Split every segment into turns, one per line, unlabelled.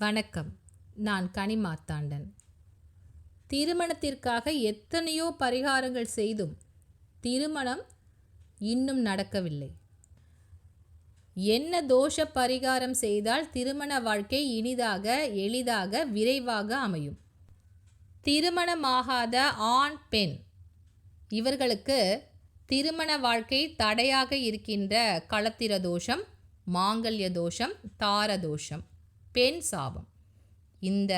வணக்கம். நான் கனிமாத்தாண்டன் திருமணத்திற்காக எத்தனையோ பரிகாரங்கள் செய்தும் திருமணம் இன்னும் நடக்கவில்லை. என்ன தோஷ பரிகாரம் செய்தால் திருமண வாழ்க்கை இனிதாக எளிதாக விரைவாக அமையும்? திருமணமாகாத ஆண் பெண். இவர்களுக்கு திருமண வாழ்க்கை தடையாக இருக்கின்ற களத்திர தோஷம் மாங்கல்ய தோஷம் தார தோஷம். பெண் சாபம். இந்த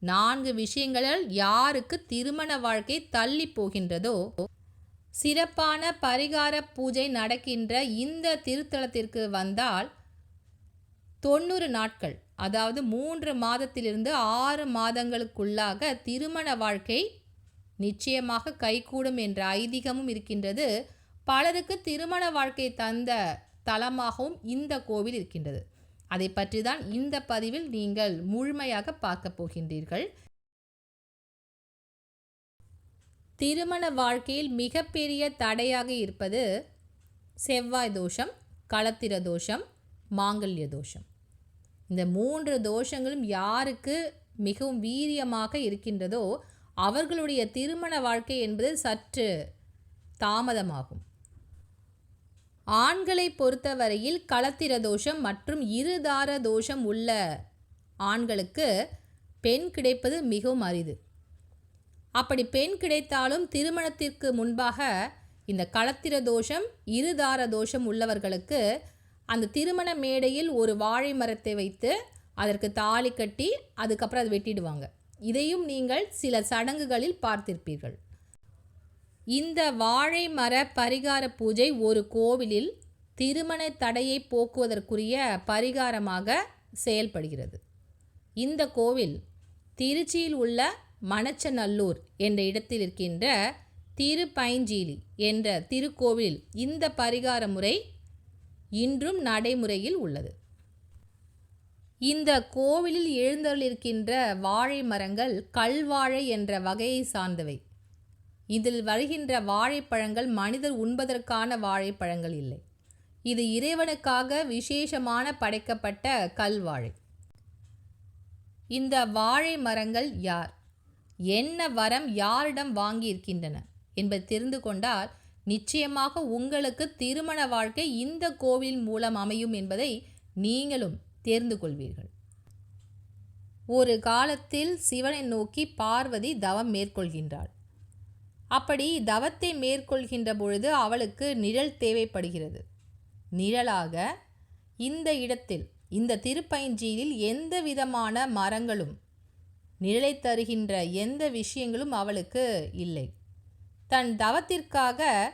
நான்கு விஷயங்களில் யாருக்கு திருமண வாழ்க்கை தள்ளி போகின்றதோ சிறப்பான பரிகார பூஜை நடக்கின்ற இந்த திருத்தலத்திற்கு வந்தால் தொண்ணூறு நாட்கள் அதாவது மூன்று மாதத்திலிருந்து ஆறு மாதங்களுக்குள்ளாக திருமண வாழ்க்கை நிச்சயமாக கைகூடும் என்ற ஐதீகமும் இருக்கின்றது. பலருக்கு திருமண வாழ்க்கை தந்த தலமாகவும் இந்த கோவில் இருக்கின்றது. அதை பற்றி தான் இந்த பதிவில் நீங்கள் முழுமையாக பார்க்க போகின்றீர்கள். திருமண வாழ்க்கையில் மிகப்பெரிய தடையாக இருப்பது செவ்வாய் தோஷம் களத்திர தோஷம் மாங்கல்ய தோஷம். இந்த மூன்று தோஷங்களும் யாருக்கு மிகவும் வீரியமாக இருக்கின்றதோ அவர்களுடைய திருமண வாழ்க்கை என்பது சற்று தாமதமாகும். ஆண்களை பொறுத்தவரையில் களத்திர தோஷம் மற்றும் இருதார தோஷம் உள்ள ஆண்களுக்கு பெண் கிடைப்பது மிகவும் அரிது. அப்படி பெண் கிடைத்தாலும் திருமணத்திற்கு முன்பாக இந்த களத்திர தோஷம் இருதார தோஷம் உள்ளவர்களுக்கு அந்த திருமண மேடையில் ஒரு வாழை மரத்தை வைத்து அதற்கு தாலி கட்டி அதுக்கப்புறம் அதை வெட்டிடுவாங்க. இதையும் நீங்கள் சில சடங்குகளில் பார்த்திருப்பீர்கள். இந்த வாழை மர பரிகார பூஜை ஒரு கோவிலில் திருமண தடையை போக்குவதற்குரிய பரிகாரமாக செயல்படுகிறது. இந்த கோவில் திருச்சியில் உள்ள மணச்சநல்லூர் என்ற இடத்தில் இருக்கின்ற திருப்பைஞ்சீலி என்ற திருக்கோவில் இந்த பரிகார முறை இன்றும் நடைமுறையில் உள்ளது. இந்த கோவிலில் எழுந்தருளிருக்கின்ற வாழை மரங்கள் கல்வாழை என்ற வகையை சார்ந்தவை. இதில் வருகின்ற வாழைப்பழங்கள் மனிதர் உண்பதற்கான வாழைப்பழங்கள் இல்லை. இது இறைவனுக்காக விசேஷமான படைக்கப்பட்ட கல்வாழை. இந்த வாழை மரங்கள் யார்? என்ன வரம் யாரிடம் வாங்கியிருக்கின்றன? என்பதை தெரிந்து கொண்டால் நிச்சயமாக உங்களுக்கு திருமண வாழ்க்கை இந்த கோவில் மூலம் அமையும் என்பதை நீங்களும் தேர்ந்து கொள்வீர்கள். ஒரு காலத்தில் சிவனை நோக்கி பார்வதி தவம் மேற்கொள்கின்றாள். அப்படி தவத்தை மேற்கொள்கின்ற பொழுது அவளுக்கு நிழல் தேவைப்படுகிறது. நிழலாக இந்த இடத்தில் இந்த திருப்பயஞ்சியில் எந்த விதமான மரங்களும் நிழலை தருகின்ற எந்த விஷயங்களும் அவளுக்கு இல்லை. தன் தவத்திற்காக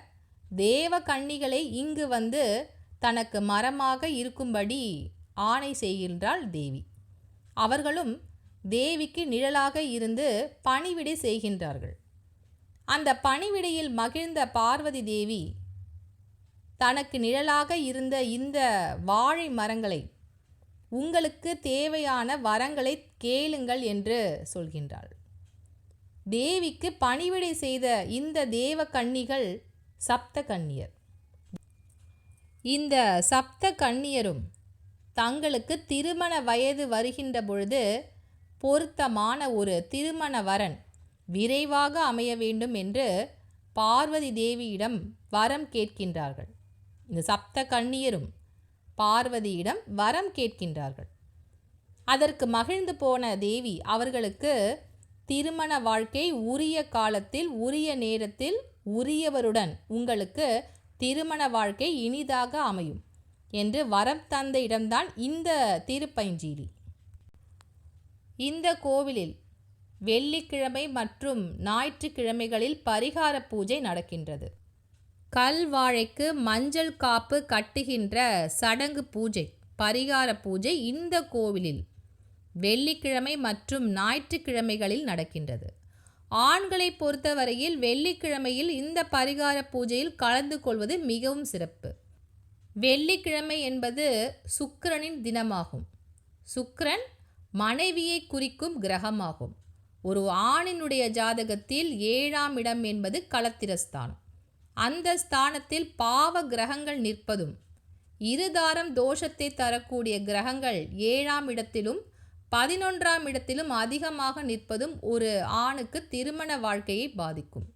தேவ கன்னிகளை இங்கு வந்து தனக்கு மரமாக இருக்கும்படி ஆணை செய்கின்றாள் தேவி. அவர்களும் தேவிக்கு நிழலாக இருந்து பணிவிடை செய்கின்றார்கள். அந்த பணிவிடையில் மகிழ்ந்த பார்வதி தேவி தனக்கு நிழலாக இருந்த இந்த வாழை மரங்களை உங்களுக்கு தேவையான வரங்களை கேளுங்கள் என்று சொல்கின்றாள். தேவிக்கு பணிவிடை செய்த இந்த தேவ கன்னிகள் சப்த கன்னியர். இந்த சப்த கன்னியரும் தங்களுக்கு திருமண வயது வருகின்ற பொழுது பொருத்தமான ஒரு திருமண வரன் விரைவாக அமைய வேண்டும் என்று பார்வதி தேவியிடம் வரம் கேட்கின்றார்கள். இந்த சப்த கண்ணியரும் பார்வதியிடம் வரம் கேட்கின்றார்கள். அதற்கு மகிழ்ந்து போன தேவி அவர்களுக்கு திருமண வாழ்க்கை உரிய காலத்தில் உரிய நேரத்தில் உரியவருடன் உங்களுக்கு திருமண வாழ்க்கை இனிதாக அமையும் என்று வரம் தந்த இடம்தான் இந்த திருப்பைஞ்சீலி இந்த கோவிலில் வெள்ளிக்கிழமை மற்றும் ஞாயிற்றுக்கிழமைகளில் பரிகார பூஜை நடக்கின்றது. கல்வாழைக்கு மஞ்சள் காப்பு கட்டுகின்ற சடங்கு பூஜை பரிகார பூஜை இந்த கோவிலில் வெள்ளிக்கிழமை மற்றும் ஞாயிற்றுக்கிழமைகளில் நடக்கின்றது. ஆண்களை பொறுத்தவரையில் வெள்ளிக்கிழமையில் இந்த பரிகார பூஜையில் கலந்து கொள்வது மிகவும் சிறப்பு. வெள்ளிக்கிழமை என்பது சுக்கிரனின் தினமாகும். சுக்கிரன் மனைவியை குறிக்கும் கிரகமாகும். ஒரு ஆணினுடைய ஜாதகத்தில் ஏழாம் இடம் என்பது களத்திரஸ்தானம். அந்த ஸ்தானத்தில் பாவ கிரகங்கள் நிற்பதும் இருதாரம் தோஷத்தை தரக்கூடிய கிரகங்கள் ஏழாம் இடத்திலும் பதினொன்றாம் இடத்திலும் அதிகமாக நிற்பதும் ஒரு ஆணுக்கு திருமண வாழ்க்கையை பாதிக்கும்.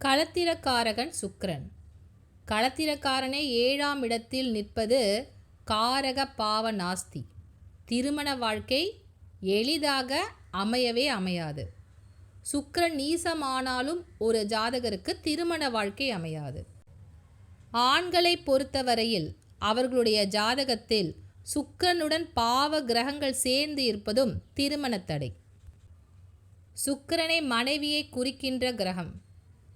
களத்திரக்காரகன் சுக்கரன். களத்திரக்காரனே ஏழாம் இடத்தில் நிற்பது காரக பாவ நாஸ்தி. திருமண வாழ்க்கை எளிதாக அமையவே அமையாது. சுக்கரன் நீசமானாலும் ஒரு ஜாதகருக்கு திருமண வாழ்க்கை அமையாது. ஆண்களை பொறுத்தவரையில் அவர்களுடைய ஜாதகத்தில் சுக்கிரனுடன் பாவ கிரகங்கள் சேர்ந்து இருப்பதும் திருமண தடை. சுக்கிரனை மனைவியை குறிக்கின்ற கிரகம்.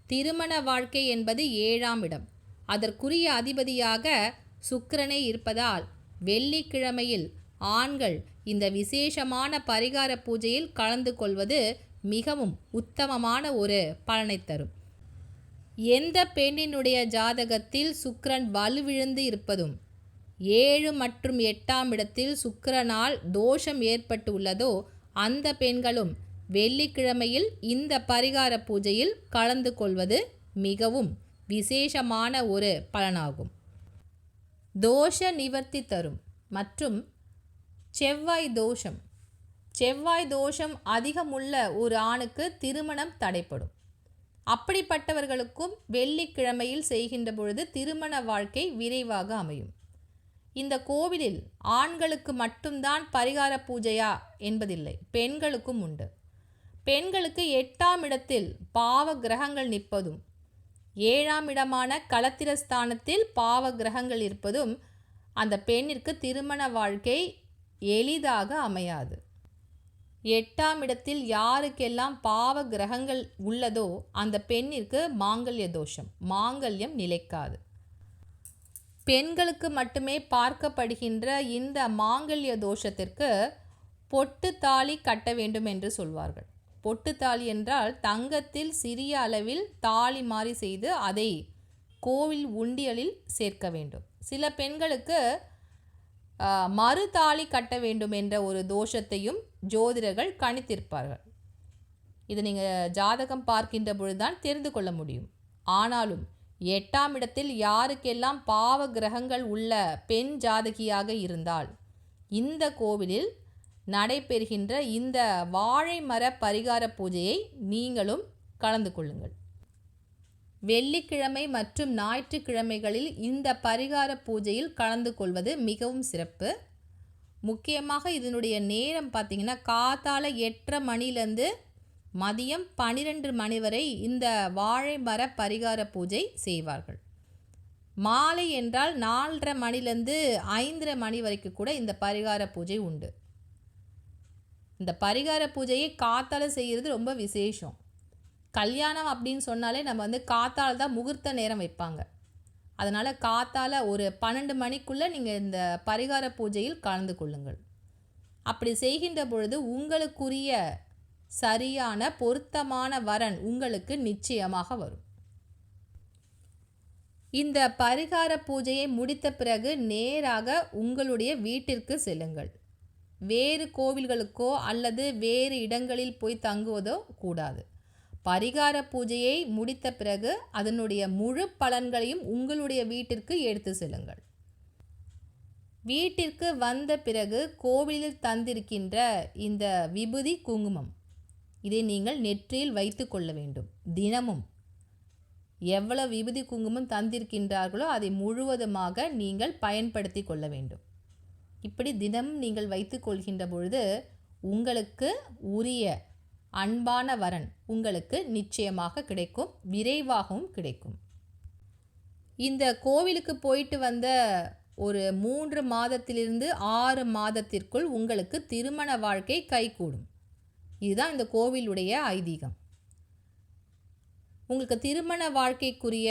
திருமண வாழ்க்கை என்பது ஏழாம் இடம். அதற்குரிய அதிபதியாக சுக்கிரனே இருப்பதால் வெள்ளிக்கிழமையில் ஆண்கள் இந்த விசேஷமான பரிகார பூஜையில் கலந்து கொள்வது மிகவும் உத்தமமான ஒரு பலனை தரும். எந்த பெண்ணினுடைய ஜாதகத்தில் சுக்கரன் வலுவிழுந்து இருப்பதும் ஏழு மற்றும் எட்டாம் இடத்தில் சுக்கரனால் தோஷம் ஏற்பட்டு உள்ளதோ அந்த பெண்களும் வெள்ளிக்கிழமையில் இந்த பரிகார பூஜையில் கலந்து கொள்வது மிகவும் விசேஷமான ஒரு பலனாகும். தோஷ நிவர்த்தி தரும் மற்றும் செவ்வாய் தோஷம். செவ்வாய் தோஷம் அதிகமுள்ள ஒரு ஆணுக்கு திருமணம் தடைப்படும் அப்படிப்பட்டவர்களுக்கும் வெள்ளிக்கிழமையில் செய்கின்ற பொழுது திருமண வாழ்க்கை விரைவாக அமையும். இந்த கோவிலில் ஆண்களுக்கு மட்டும்தான் பரிகார பூஜையா என்பதில்லை பெண்களுக்கும் உண்டு. பெண்களுக்கு எட்டாம் இடத்தில் பாவ கிரகங்கள் நிற்பதும் ஏழாம் இடமான களத்திரஸ்தானத்தில் பாவ கிரகங்கள் இருப்பதும் அந்த பெண்ணிற்கு திருமண வாழ்க்கை எளிதாக அமையாது. எட்டாம் இடத்தில் யாருக்கெல்லாம் பாவ கிரகங்கள் உள்ளதோ அந்த பெண்ணிற்கு மாங்கல்ய தோஷம். மாங்கல்யம் நிலைக்காது. பெண்களுக்கு மட்டுமே பார்க்கப்படுகின்ற இந்த மாங்கல்ய தோஷத்திற்கு பொட்டு தாலி கட்ட வேண்டும் என்று சொல்வார்கள். பொட்டு தாலி என்றால் தங்கத்தில் சிறிய அளவில் தாலி மாறி செய்து அதை கோவில் உண்டியலில் சேர்க்க வேண்டும். சில பெண்களுக்கு மறுதாலி கட்ட வேண்டும் என்ற ஒரு தோஷத்தையும் ஜோதிடர்கள் கணித்திருப்பார்கள். இது நீங்கள் ஜாதகம் பார்க்கின்ற பொழுதுதான் தெரிந்து கொள்ள முடியும். ஆனாலும் எட்டாம் இடத்தில் யாருக்கெல்லாம் பாவ கிரகங்கள் உள்ள பெண் ஜாதகியாக இருந்தால் இந்த கோவிலில் நடைபெறுகின்ற இந்த வாழை மர பரிகார பூஜையை நீங்களும் கலந்து கொள்ளுங்கள். வெள்ளிக்கிழமை மற்றும் ஞாயிற்றுக்கிழமைகளில் இந்த பரிகார பூஜையில் கலந்து கொள்வது மிகவும் சிறப்பு. முக்கியமாக இதனுடைய நேரம் பார்த்திங்கன்னா காத்தால எட்டரை மணிலேருந்து மதியம் பனிரெண்டு மணி வரை இந்த வாழை மர பரிகார பூஜை செய்வார்கள். மாலை என்றால் நாலரை மணிலேருந்து ஐந்தரை மணி வரைக்கும் கூட இந்த பரிகார பூஜை உண்டு. இந்த பரிகார பூஜையை காத்தால செய்கிறது ரொம்ப விசேஷம். கல்யாணம் அப்படின்னு சொன்னாலே நம்ம வந்து காத்தால் தான் முகூர்த்த நேரம் வைப்பாங்க. அதனால் காத்தால் ஒரு பன்னெண்டு மணிக்குள்ளே நீங்கள் இந்த பரிகார பூஜையில் கலந்து கொள்ளுங்கள். அப்படி செய்கின்ற பொழுது உங்களுக்குரிய சரியான பொருத்தமான வரன் உங்களுக்கு நிச்சயமாக வரும். இந்த பரிகார பூஜையை முடித்த பிறகு நேராக உங்களுடைய வீட்டிற்கு செல்லுங்கள். வேறு கோவில்களுக்கோ அல்லது வேறு இடங்களில் போய் தங்குவதோ கூடாது. பரிகார பூஜையை முடித்த பிறகு அதனுடைய முழு பலன்களையும் உங்களுடைய வீட்டிற்கு எடுத்து செல்லுங்கள். வீட்டிற்கு வந்த பிறகு கோவிலில் தந்திருக்கின்ற இந்த விபூதி குங்குமம். இதை நீங்கள் நெற்றியில் வைத்து கொள்ள வேண்டும். தினமும். எவ்வளவு விபூதி குங்குமம் தந்திருக்கின்றார்களோ அதை முழுவதுமாக நீங்கள் பயன்படுத்தி கொள்ள வேண்டும். இப்படி தினம் நீங்கள் வைத்து கொள்கின்ற பொழுது உங்களுக்கு உரிய அன்பான வரன் உங்களுக்கு நிச்சயமாக கிடைக்கும் விரைவாகவும் கிடைக்கும். இந்த கோவிலுக்கு போயிட்டு வந்த ஒரு மூன்று மாதத்திலிருந்து ஆறு மாதத்திற்குள் உங்களுக்கு திருமண வாழ்க்கை கைகூடும். இதுதான் இந்த கோவிலுடைய ஐதீகம். உங்களுக்கு திருமண வாழ்க்கைக்குரிய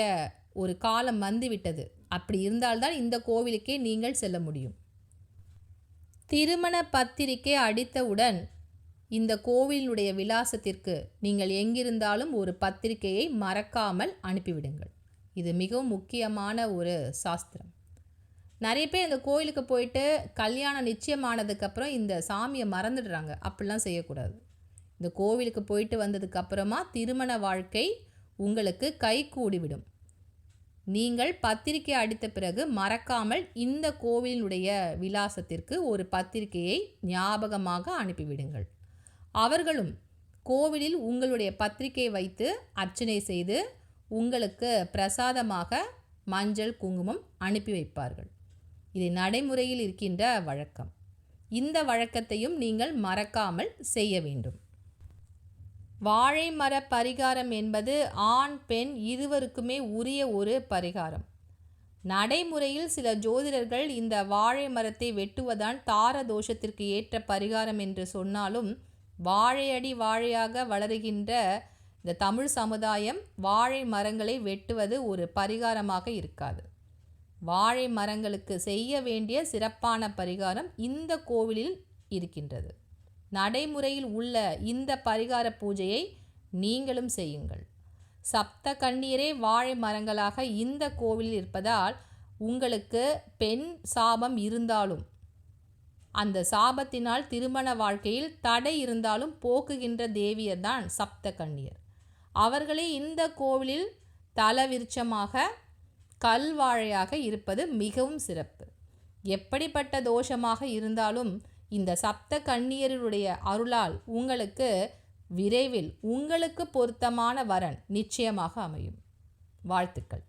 ஒரு காலம் வந்துவிட்டது. அப்படி இருந்தால்தான் இந்த கோவிலுக்கே நீங்கள் செல்ல முடியும். திருமண பத்திரிகை அடித்தவுடன் இந்த கோவிலுடைய விலாசத்திற்கு நீங்கள் எங்கிருந்தாலும் ஒரு பத்திரிகையை மறக்காமல் அனுப்பிவிடுங்கள். இது மிகவும் முக்கியமான ஒரு சாஸ்திரம். நிறைய பேர் இந்த கோயிலுக்கு போயிட்டு கல்யாணம் நிச்சயமானதுக்கப்புறம் இந்த சாமியை மறந்துடுறாங்க. அப்படிலாம் செய்யக்கூடாது. இந்த கோவிலுக்கு போயிட்டு வந்ததுக்கப்புறமா திருமண வாழ்க்கை உங்களுக்கு கை கூடிவிடும். நீங்கள் பத்திரிகை அடித்த பிறகு மறக்காமல் இந்த கோவிலினுடைய விலாசத்திற்கு ஒரு பத்திரிகையை ஞாபகமாக அனுப்பிவிடுங்கள். அவர்களும் கோவிலில் உங்களுடைய பத்திரிகை வைத்து அர்ச்சனை செய்து உங்களுக்கு பிரசாதமாக மஞ்சள் குங்குமம் அனுப்பி வைப்பார்கள். இது நடைமுறையில் இருக்கின்ற வழக்கம். இந்த வழக்கத்தையும் நீங்கள் மறக்காமல் செய்ய வேண்டும். வாழை மர பரிகாரம் என்பது ஆண் பெண் இருவருக்குமே உரிய ஒரு பரிகாரம். நடைமுறையில் சில ஜோதிடர்கள் இந்த வாழை மரத்தை வெட்டுவதான் தார தோஷத்திற்கு ஏற்ற பரிகாரம் என்று சொன்னாலும் வாழையடி வாழையாக வளருகின்ற இந்த தமிழ் சமுதாயம் வாழை மரங்களை வெட்டுவது ஒரு பரிகாரமாக இருக்காது. வாழை மரங்களுக்கு செய்ய வேண்டிய சிறப்பான பரிகாரம் இந்த கோவிலில் இருக்கின்றது. நடைமுறையில் உள்ள இந்த பரிகார பூஜையை நீங்களும் செய்யுங்கள். சப்த கண்ணீரே வாழை மரங்களாக இந்த கோவிலில் இருப்பதால் உங்களுக்கு பெண் சாபம் இருந்தாலும் அந்த சாபத்தினால் திருமண வாழ்க்கையில் தடை இருந்தாலும் போக்குகின்ற தேவியர் தான் சப்த கண்ணியர் அவர்களே இந்த கோவிலில் தலவிருச்சமாக கல்வாழையாக இருப்பது மிகவும் சிறப்பு. எப்படிப்பட்ட தோஷமாக இருந்தாலும் இந்த சப்த கண்ணியருடைய அருளால் உங்களுக்கு விரைவில் உங்களுக்கு பொருத்தமான வரன் நிச்சயமாக அமையும். வாழ்த்துக்கள்.